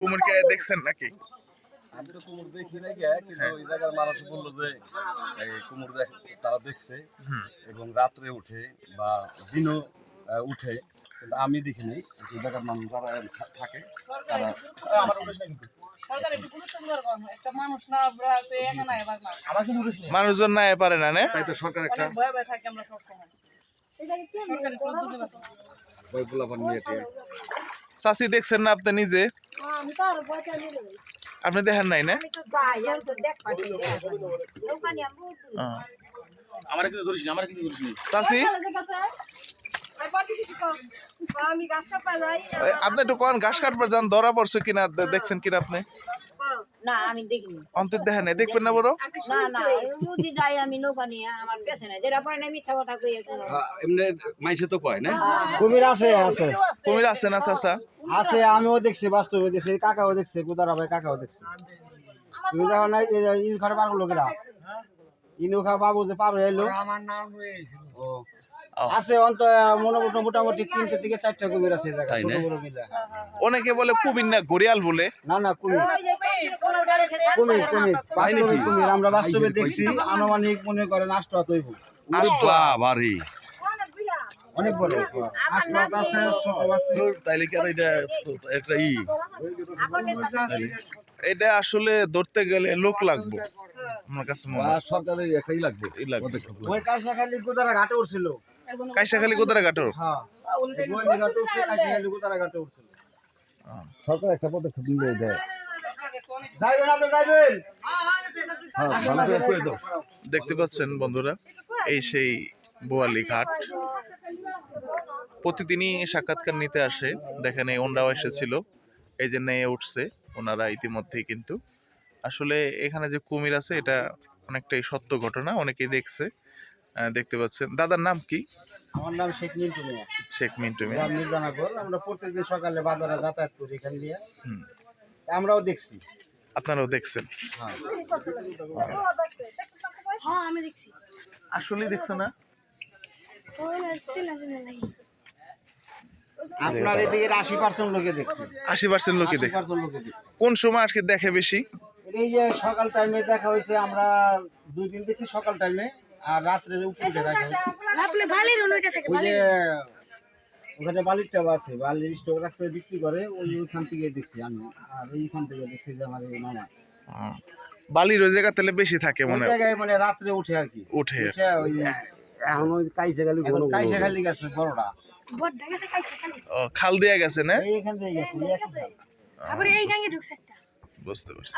কুমিরকে দেখছেন নাকি? আমি তো কুমুর দেখি নাই কিন্তু ওই জায়গার মানুষ বলল যে এই কুমুর দেখ তারা দেখছে এবং রাত্রে উঠে বা দিনও উঠে কিন্তু আমি দেখি নাই যে জায়গার মানুষ যারা থাকে তারা নাই মানুষজন না পারে না নে? তাই তো সরকার একটা চাষি দেখছেন না আপনি নিজে? আপনি দেখেন নাই না। হ্যাঁ। আমার কিন্তু ধরিস আমার কিন্তু ধরিস চাষি আপনি একটু কোন ঘাস কাটবার যান ধরা পড়ছে কিনা দেখছেন কিনা আপনি? না আমি দেখিনি। অন্তর দেখেন নাই দেখবেন না বড়? না না মুদি যাই আমি নৌকা নিয়ে আমার পেছনে যেটা পারে না মিথ্যা কথা কইয়ে এমনি মাইসে তো কয় না? কুমির আছে আছে। কুমির আছে না চাষা আছে আমিও দেখছি বাস্তবে দেখছি কাকাও দেখছে কুদারা ভাই কাকাও দেখছে। তুমি দেখো না এই যে ইনু পার লোকেরা। ইনু খা বাবু যে পার এলো ও ও। আছে অন্ত মনে করো মোটামুটি তিনটে থেকে চারটা কুমির আছে এই ছোট বড় মিলে। অনেকে বলে কুমির না ঘড়িয়াল বলে। না না কুমির। কুমির কুমির বাস্তবে কুমির আমরা বাস্তবে দেখছি আনুমানিক মনে করেন আষ্ট হইব। আষ্টুয়া বাড়ি অনেক বড়। আছে ছোট আছে তাইলে কি আর এটা একটা ই? এটা আসলে ধরতে গেলে লোক লাগবে। আমার কাছে মনে হয়। সরকারের একটাই লাগবে। ই লাগবে। ওই কুদারা ঘাটে উঠছিল কাইসাখালি কোথায় ঘাটো হ্যাঁ। ঘাটে উঠছিল সরকার একটা পদক্ষেপ নিলে দেয় যাইবেন আপনি যাইবেন। হ্যাঁ দাও দেখতে পাচ্ছেন বন্ধুরা এই সেই বোয়ালি ঘাট। প্রতিদিনই সাক্ষাৎকার নিতে আসে। দেখেন এই ওনরাও এসেছিল। এই যে নেয়ে উঠছে ওনারা ইতিমধ্যেই কিন্তু। আসলে এখানে যে কুমির আছে এটা অনেকটাই সত্য ঘটনা অনেকেই দেখছে। দেখতে পাচ্ছেন। দাদার নাম কি? আমার নাম শেখ মিন্টু মিয়া। শেখ মিন্টু মিয়া। গ্রাম মির্জানগর। আমরা প্রত্যেকদিন সকালে বাজারে যাতায়াত করি এখান দিয়ে। আমরাও দেখছি। আপনারাও দেখছেন? হ্যাঁ। হ্যাঁ আমি দেখছি। আসলে দেখছ না? আপনার এদিকে আশি পার্সেন্ট লোকে দেখছি। আশি পার্সেন্ট লোকে দেখছি। কোন সময় আজকে দেখে বেশি? এই যে সকাল টাইমে দেখা হয়েছে আমরা দুই দিন দেখছি সকাল টাইমে আর রাত্রে উপরে থেকে ওই যে ওখানে বালির টাব আছে বালির স্টক রাখছে বিক্রি করে ওই ওইখান থেকে দেখছি আমি আর এইখান থেকে দেখছি যে আমার মামা। বালির ওই জায়গা তাহলে বেশি থাকে মনে হয়। জায়গায় মানে রাত্রে উঠে আর কি। উঠে। এখন ওই কাইসে গেলে কাইসা খালি গেছে বড়টা। খালি। ও, খাল দিয়ে গেছে না? বুঝতে পারছি।